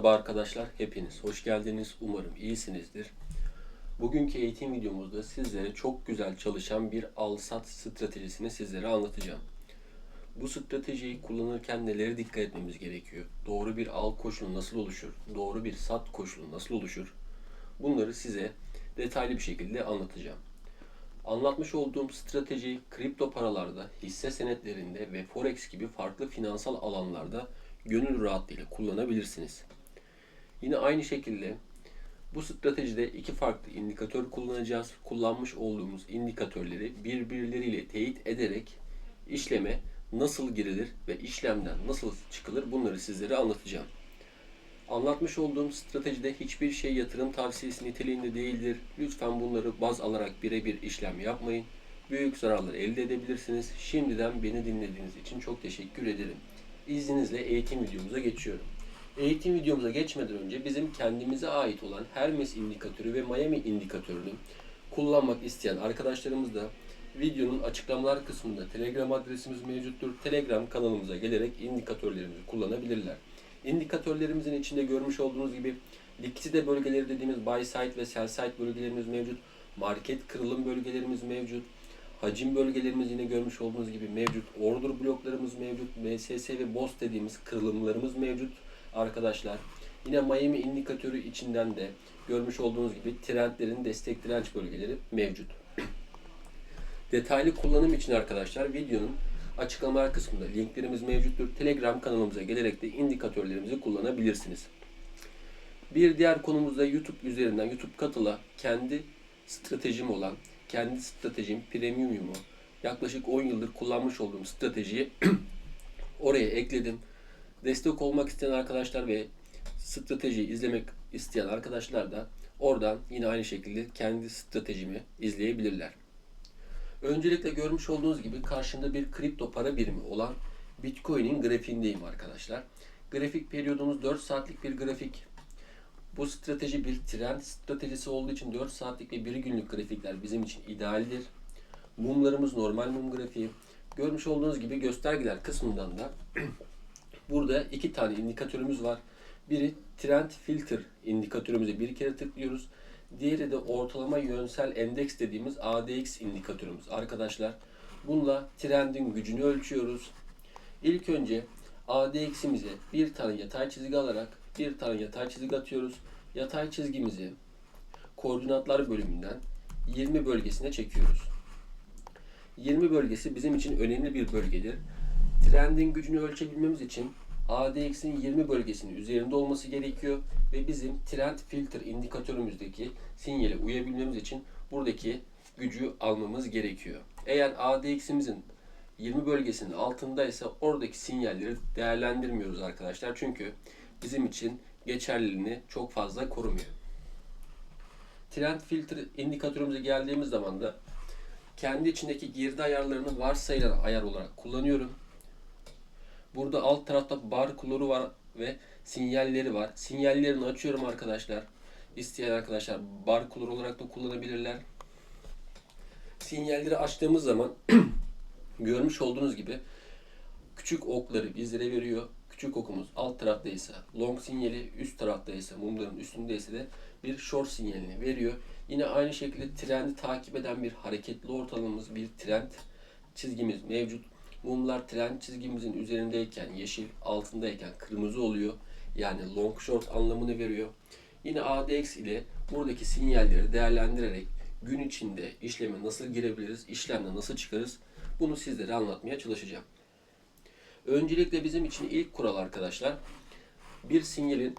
Merhaba arkadaşlar, hepiniz hoş geldiniz. Umarım iyisinizdir. Bugünkü eğitim videomuzda sizlere çok güzel çalışan bir al-sat stratejisini sizlere anlatacağım. Bu stratejiyi kullanırken nelere dikkat etmemiz gerekiyor? Doğru bir al koşulu nasıl oluşur? Doğru bir sat koşulu nasıl oluşur? Bunları size detaylı bir şekilde anlatacağım. Anlatmış olduğum strateji kripto paralarda, hisse senetlerinde ve forex gibi farklı finansal alanlarda gönül rahatlığıyla kullanabilirsiniz. Yine aynı şekilde bu stratejide iki farklı indikatör kullanacağız. Kullanmış olduğumuz indikatörleri birbirleriyle teyit ederek işleme nasıl girilir ve işlemden nasıl çıkılır bunları sizlere anlatacağım. Anlatmış olduğum stratejide hiçbir şey yatırım tavsiyesi niteliğinde değildir. Lütfen bunları baz alarak birebir işlem yapmayın. Büyük zararlar elde edebilirsiniz. Şimdiden beni dinlediğiniz için çok teşekkür ederim. İzninizle eğitim videomuza geçiyorum. Eğitim videomuza geçmeden önce bizim kendimize ait olan Hermes indikatörü ve Miami indikatörünü kullanmak isteyen arkadaşlarımız da videonun açıklamalar kısmında Telegram adresimiz mevcuttur. Telegram kanalımıza gelerek indikatörlerimizi kullanabilirler. İndikatörlerimizin içinde görmüş olduğunuz gibi likidite bölgeleri dediğimiz buy side ve sell side bölgelerimiz mevcut. Market kırılım bölgelerimiz mevcut. Hacim bölgelerimiz yine görmüş olduğunuz gibi mevcut. Order bloklarımız mevcut. MSS ve BOS dediğimiz kırılımlarımız mevcut arkadaşlar. Yine Miami indikatörü içinden de görmüş olduğunuz gibi trendlerin destek direnç bölgeleri mevcut. Detaylı kullanım için arkadaşlar videonun açıklamalar kısmında linklerimiz mevcuttur. Telegram kanalımıza gelerek de indikatörlerimizi kullanabilirsiniz. Bir diğer konumuzda YouTube üzerinden YouTube katıla kendi stratejim olan, kendi stratejim premium'umu yaklaşık 10 yıldır kullanmış olduğum stratejiyi oraya ekledim. Destek olmak isteyen arkadaşlar ve stratejiyi izlemek isteyen arkadaşlar da oradan yine aynı şekilde kendi stratejimi izleyebilirler. Öncelikle görmüş olduğunuz gibi karşımda bir kripto para birimi olan Bitcoin'in grafiğindeyim arkadaşlar. Grafik periyodumuz 4 saatlik bir grafik. Bu strateji bir trend stratejisi olduğu için 4 saatlik ve 1 günlük grafikler bizim için idealdir. Mumlarımız normal mum grafiği. Görmüş olduğunuz gibi göstergeler kısmından da burada iki tane indikatörümüz var. Biri trend filter indikatörümüze bir kere tıklıyoruz. Diğeri de ortalama yönsel endeks dediğimiz ADX indikatörümüz. Arkadaşlar bununla trendin gücünü ölçüyoruz. İlk önce ADX'imize bir tane yatay çizgi alarak bir tane yatay çizgi atıyoruz. Yatay çizgimizi koordinatlar bölümünden 20 bölgesine çekiyoruz. 20 bölgesi bizim için önemli bir bölgedir. Trendin gücünü ölçebilmemiz için ADX'in 20 bölgesinin üzerinde olması gerekiyor ve bizim trend filter indikatörümüzdeki sinyale uyabilmemiz için buradaki gücü almamız gerekiyor. Eğer ADX'imizin 20 bölgesinin altındaysa oradaki sinyalleri değerlendirmiyoruz arkadaşlar. Çünkü bizim için geçerliliğini çok fazla korumuyor. Trend filter indikatörümüze geldiğimiz zaman da kendi içindeki girdi ayarlarını varsayılan ayar olarak kullanıyorum. Burada alt tarafta bar kloru var ve sinyalleri var. Sinyallerini açıyorum arkadaşlar. İsteyen arkadaşlar bar klor olarak da kullanabilirler. Sinyalleri açtığımız zaman görmüş olduğunuz gibi küçük okları bizlere veriyor. Küçük okumuz alt taraftaysa long sinyali, üst taraftaysa mumların üstündeyse de bir short sinyalini veriyor. Yine aynı şekilde trendi takip eden bir hareketli ortalamamız, bir trend çizgimiz mevcut. Mumlar trend çizgimizin üzerindeyken yeşil, altındayken kırmızı oluyor. Yani long short anlamını veriyor. Yine ADX ile buradaki sinyalleri değerlendirerek gün içinde işleme nasıl girebiliriz, işlemde nasıl çıkarız bunu sizlere anlatmaya çalışacağım. Öncelikle bizim için ilk kural arkadaşlar bir sinyalin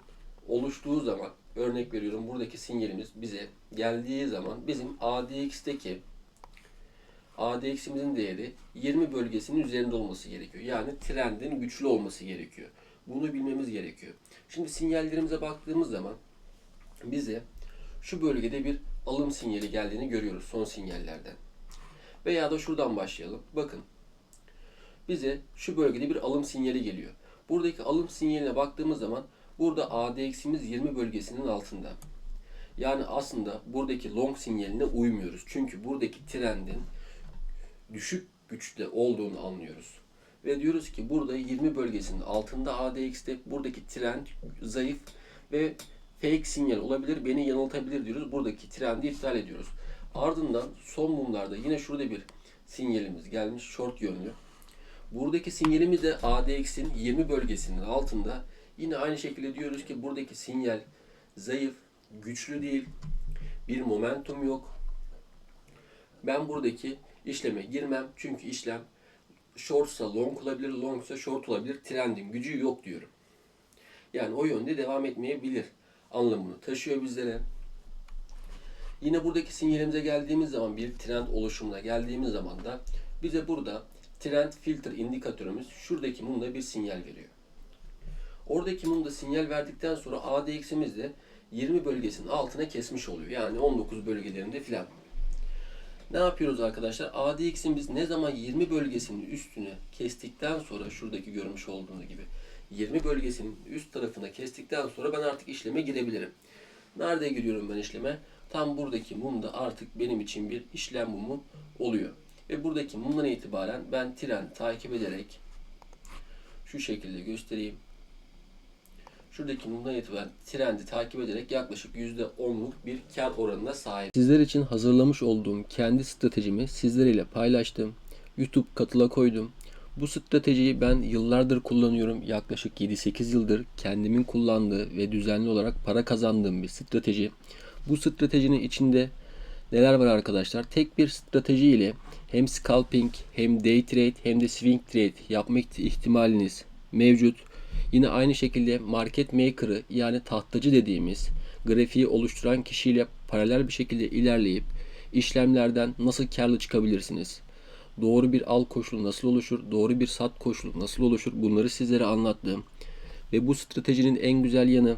oluştuğu zaman örnek veriyorum buradaki sinyalimiz bize geldiği zaman bizim ADX'teki ADX'imizin değeri 20 bölgesinin üzerinde olması gerekiyor. Yani trendin güçlü olması gerekiyor. Bunu bilmemiz gerekiyor. Şimdi sinyallerimize baktığımız zaman bize şu bölgede bir alım sinyali geldiğini görüyoruz son sinyallerden. Veya da şuradan başlayalım. Bakın bize şu bölgede bir alım sinyali geliyor. Buradaki alım sinyaline baktığımız zaman burada ADX'imiz 20 bölgesinin altında. Yani aslında buradaki long sinyaline uymuyoruz. Çünkü buradaki trendin düşük güçte olduğunu anlıyoruz. Ve diyoruz ki burada 20 bölgesinin altında ADX'te buradaki trend zayıf ve fake sinyal olabilir, beni yanıltabilir diyoruz. Buradaki trendi iptal ediyoruz. Ardından son mumlarda yine şurada bir sinyalimiz gelmiş short yönlü. Buradaki sinyalimiz de ADX'in 20 bölgesinin altında. Yine aynı şekilde diyoruz ki buradaki sinyal zayıf, güçlü değil, bir momentum yok. Ben buradaki işleme girmem çünkü işlem shortsa long olabilir, longsa short olabilir. Trendin gücü yok diyorum. Yani o yönde devam etmeyebilir anlamını taşıyor bizlere. Yine buradaki sinyalimize geldiğimiz zaman bir trend oluşumuna geldiğimiz zaman da bize burada trend filter indikatörümüz şuradaki mumda bir sinyal veriyor. Oradaki mumda sinyal verdikten sonra ADX'imiz de 20 bölgesinin altına kesmiş oluyor. Yani 19 bölgelerinde filan. Ne yapıyoruz arkadaşlar? ADX'in biz ne zaman 20 bölgesinin üstüne kestikten sonra şuradaki görmüş olduğunuz gibi 20 bölgesinin üst tarafına kestikten sonra ben artık işleme girebilirim. Nerede giriyorum ben işleme? Tam buradaki mumda artık benim için bir işlem mumu oluyor. Ve buradaki mumdan itibaren ben trend takip ederek şu şekilde göstereyim. Şuradaki mumdan itibaren trendi takip ederek yaklaşık %10'luk bir kar oranına sahip. Sizler için hazırlamış olduğum kendi stratejimi sizlerle paylaştım. YouTube katıla koydum. Bu stratejiyi ben yıllardır kullanıyorum. Yaklaşık 7-8 yıldır kendimin kullandığı ve düzenli olarak para kazandığım bir strateji. Bu stratejinin içinde neler var arkadaşlar? Tek bir strateji ile hem scalping hem day trade hem de swing trade yapma ihtimaliniz mevcut. Yine aynı şekilde market maker'ı yani tahtacı dediğimiz grafiği oluşturan kişiyle paralel bir şekilde ilerleyip işlemlerden nasıl karlı çıkabilirsiniz? Doğru bir al koşulu nasıl oluşur? Doğru bir sat koşulu nasıl oluşur? Bunları sizlere anlattım. Ve bu stratejinin en güzel yanı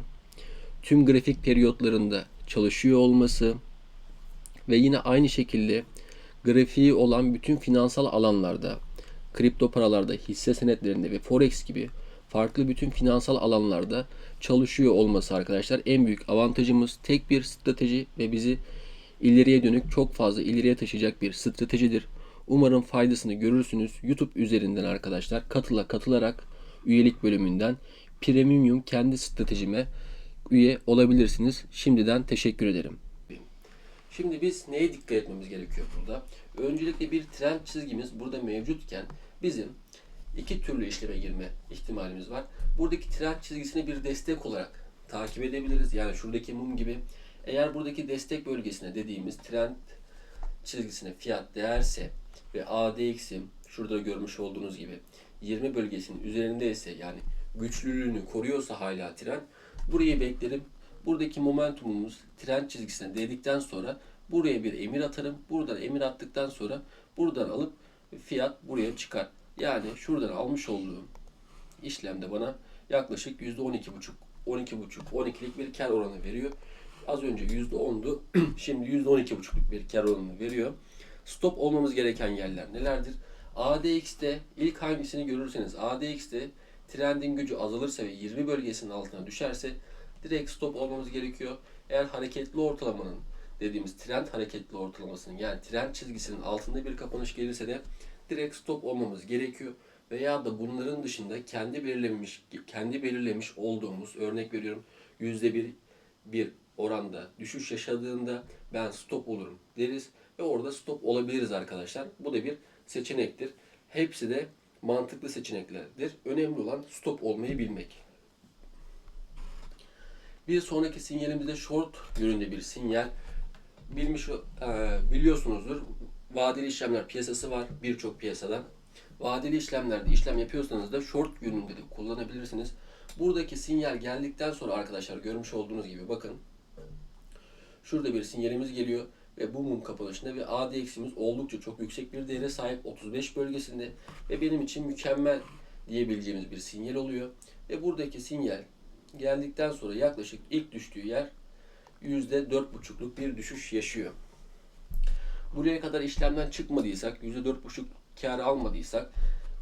tüm grafik periyotlarında çalışıyor olması ve yine aynı şekilde grafiği olan bütün finansal alanlarda, kripto paralarda, hisse senetlerinde ve forex gibi farklı bütün finansal alanlarda çalışıyor olması arkadaşlar en büyük avantajımız tek bir strateji ve bizi ileriye dönük çok fazla ileriye taşıyacak bir stratejidir. Umarım faydasını görürsünüz. YouTube üzerinden arkadaşlar katıla katılarak üyelik bölümünden premium kendi stratejime üye olabilirsiniz. Şimdiden teşekkür ederim. Şimdi biz neye dikkat etmemiz gerekiyor burada? Öncelikle bir trend çizgimiz burada mevcutken bizim iki türlü işleme girme ihtimalimiz var. Buradaki trend çizgisini bir destek olarak takip edebiliriz. Yani şuradaki mum gibi. Eğer buradaki destek bölgesine dediğimiz trend çizgisine fiyat değerse ve ADX'im şurada görmüş olduğunuz gibi 20 bölgesinin üzerindeyse yani güçlülüğünü koruyorsa hala trend burayı beklerim. Buradaki momentumumuz trend çizgisine değdikten sonra buraya bir emir atarım. Buradan emir attıktan sonra buradan alıp fiyat buraya çıkar. Yani şuradan almış olduğum işlemde bana yaklaşık %12,5 12,5 12'lik bir kar oranı veriyor. Az önce %10'du. Şimdi %12,5'luk bir kar oranı veriyor. Stop olmamız gereken yerler nelerdir? ADX'te ilk hangisini görürseniz ADX'te trendin gücü azalırsa ve 20 bölgesinin altına düşerse direkt stop olmamız gerekiyor. Eğer hareketli ortalamanın dediğimiz trend hareketli ortalamasının yani trend çizgisinin altında bir kapanış gelirse de direkt stop olmamız gerekiyor. Veya da bunların dışında kendi belirlemiş kendi belirlemiş olduğumuz örnek veriyorum yüzde bir bir oranda düşüş yaşadığında ben stop olurum deriz ve orada stop olabiliriz arkadaşlar. Bu da bir seçenektir. Hepsi de mantıklı seçeneklerdir. Önemli olan stop olmayı bilmek. Bir sonraki sinyalimizde short yönünde bir sinyal. Bilmiş e, biliyorsunuzdur. Vadeli işlemler piyasası var birçok piyasada. Vadeli işlemlerde işlem yapıyorsanız da short yönünde de kullanabilirsiniz. Buradaki sinyal geldikten sonra arkadaşlar görmüş olduğunuz gibi bakın. Şurada bir sinyalimiz geliyor ve bu mum kapanışında ve ADX'imiz oldukça çok yüksek bir değere sahip 35 bölgesinde ve benim için mükemmel diyebileceğimiz bir sinyal oluyor. Ve buradaki sinyal geldikten sonra yaklaşık ilk düştüğü yer %4,5'luk bir düşüş yaşıyor. Buraya kadar işlemden çıkmadıysak, %4,5 kar almadıysak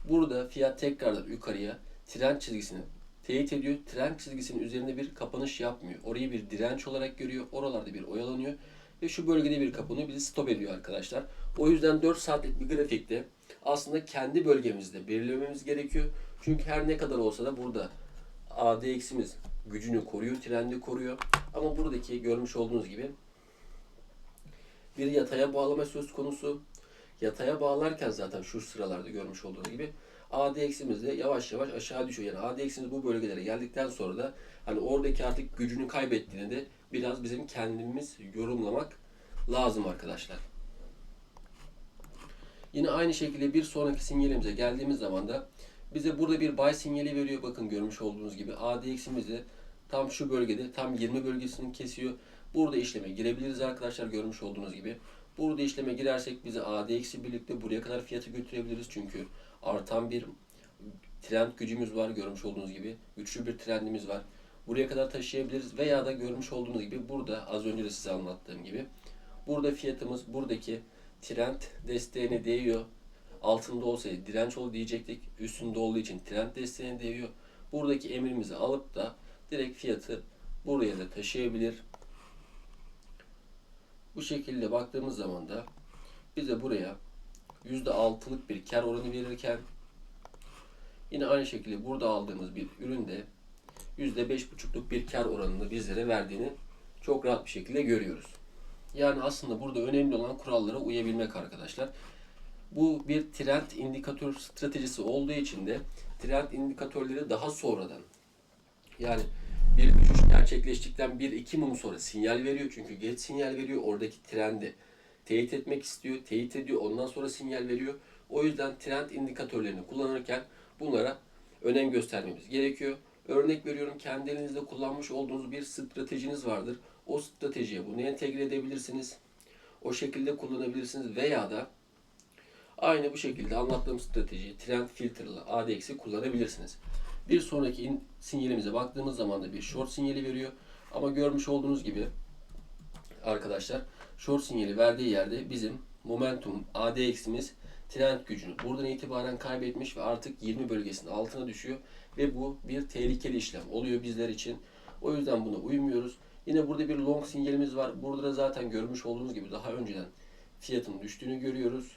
burada fiyat tekrardan yukarıya trend çizgisini teyit ediyor. Trend çizgisinin üzerinde bir kapanış yapmıyor. Orayı bir direnç olarak görüyor. Oralarda bir oyalanıyor. Ve şu bölgede bir kapanıyor. Bizi stop ediyor arkadaşlar. O yüzden 4 saatlik bir grafikte aslında kendi bölgemizde belirlememiz gerekiyor. Çünkü her ne kadar olsa da burada ADX'imiz gücünü koruyor, trendi koruyor. Ama buradaki görmüş olduğunuz gibi bir yataya bağlama söz konusu. Yataya bağlarken zaten şu sıralarda görmüş olduğunuz gibi ADX'imiz de yavaş yavaş aşağı düşüyor. Yani ADX'imiz bu bölgelere geldikten sonra da hani oradaki artık gücünü kaybettiğini de biraz bizim kendimiz yorumlamak lazım arkadaşlar. Yine aynı şekilde bir sonraki sinyalimize geldiğimiz zaman da bize burada bir buy sinyali veriyor. Bakın görmüş olduğunuz gibi ADX'imiz de tam şu bölgede tam 20 bölgesini kesiyor. Burada işleme girebiliriz arkadaşlar görmüş olduğunuz gibi. Burada işleme girersek bize ADX'i birlikte buraya kadar fiyatı götürebiliriz. Çünkü artan bir trend gücümüz var görmüş olduğunuz gibi. Güçlü bir trendimiz var. Buraya kadar taşıyabiliriz veya da görmüş olduğunuz gibi burada az önce de size anlattığım gibi burada fiyatımız buradaki trend desteğine değiyor. Altında olsaydı direnç ol diyecektik. Üstünde olduğu için trend desteğine değiyor. Buradaki emrimizi alıp da direkt fiyatı buraya da taşıyabilir. Bu şekilde baktığımız zaman da bize buraya %6'lık bir kar oranı verirken yine aynı şekilde burada aldığımız bir üründe %5,5'luk bir kar oranını bizlere verdiğini çok rahat bir şekilde görüyoruz. Yani aslında burada önemli olan kurallara uyabilmek arkadaşlar. Bu bir trend indikatör stratejisi olduğu için de trend indikatörleri daha sonradan yani bir düşüş gerçekleştikten 1-2 mum sonra sinyal veriyor. Çünkü geç sinyal veriyor. Oradaki trendi teyit etmek istiyor. Teyit ediyor. Ondan sonra sinyal veriyor. O yüzden trend indikatörlerini kullanırken bunlara önem göstermemiz gerekiyor. Örnek veriyorum kendi elinizde kullanmış olduğunuz bir stratejiniz vardır. O stratejiye bunu entegre edebilirsiniz. O şekilde kullanabilirsiniz veya da aynı bu şekilde anlattığım stratejiyi trend filtreli ADX'i kullanabilirsiniz. Bir sonraki in- sinyalimize baktığımız zaman da bir short sinyali veriyor. Ama görmüş olduğunuz gibi arkadaşlar short sinyali verdiği yerde bizim momentum ADX'imiz trend gücünü buradan itibaren kaybetmiş ve artık 20 bölgesinin altına düşüyor ve bu bir tehlikeli işlem oluyor bizler için. O yüzden buna uymuyoruz. Yine burada bir long sinyalimiz var. Burada da zaten görmüş olduğunuz gibi daha önceden fiyatın düştüğünü görüyoruz.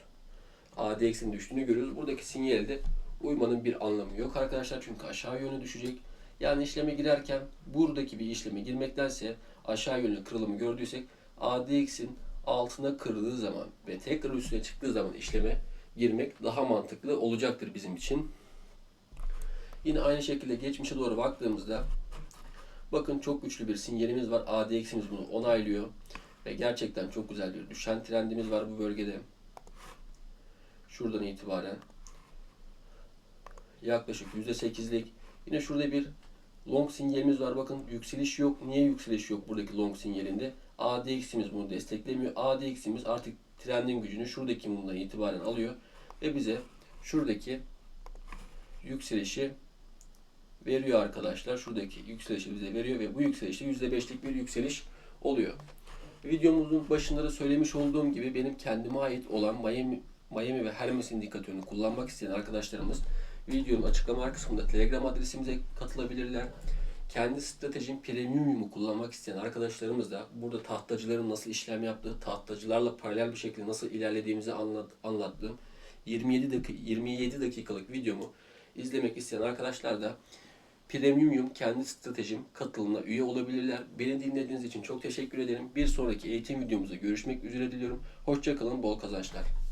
ADX'in düştüğünü görüyoruz. Buradaki sinyalde uymanın bir anlamı yok arkadaşlar çünkü aşağı yönü düşecek. Yani işleme girerken buradaki bir işleme girmektense aşağı yönlü kırılımı gördüysek ADX'in altına kırıldığı zaman ve tekrar üstüne çıktığı zaman işleme girmek daha mantıklı olacaktır bizim için. Yine aynı şekilde geçmişe doğru baktığımızda bakın çok güçlü bir sinyalimiz var. ADX'imiz bunu onaylıyor ve gerçekten çok güzel bir düşen trendimiz var bu bölgede. Şuradan itibaren yaklaşık %8'lik. Yine şurada bir long sinyalimiz var. Bakın yükseliş yok. Niye yükseliş yok buradaki long sinyalinde? ADX'imiz bunu desteklemiyor. ADX'imiz artık trendin gücünü şuradaki mumdan itibaren alıyor ve bize şuradaki yükselişi veriyor arkadaşlar. Şuradaki yükselişi bize veriyor ve bu yükselişte %5'lik bir yükseliş oluyor. Videomuzun başında da söylemiş olduğum gibi benim kendime ait olan Miami, Miami ve Hermes indikatörünü kullanmak isteyen arkadaşlarımız videonun açıklama kısmında Telegram adresimize katılabilirler. Kendi stratejim premium'u kullanmak isteyen arkadaşlarımız da burada tahtacıların nasıl işlem yaptığı, tahtacılarla paralel bir şekilde nasıl ilerlediğimizi anlat, anlattığım 27 dakika 27 dakikalık videomu izlemek isteyen arkadaşlar da Premium kendi stratejim katılımına üye olabilirler. Beni dinlediğiniz için çok teşekkür ederim. Bir sonraki eğitim videomuzda görüşmek üzere diliyorum. Hoşçakalın, bol kazançlar.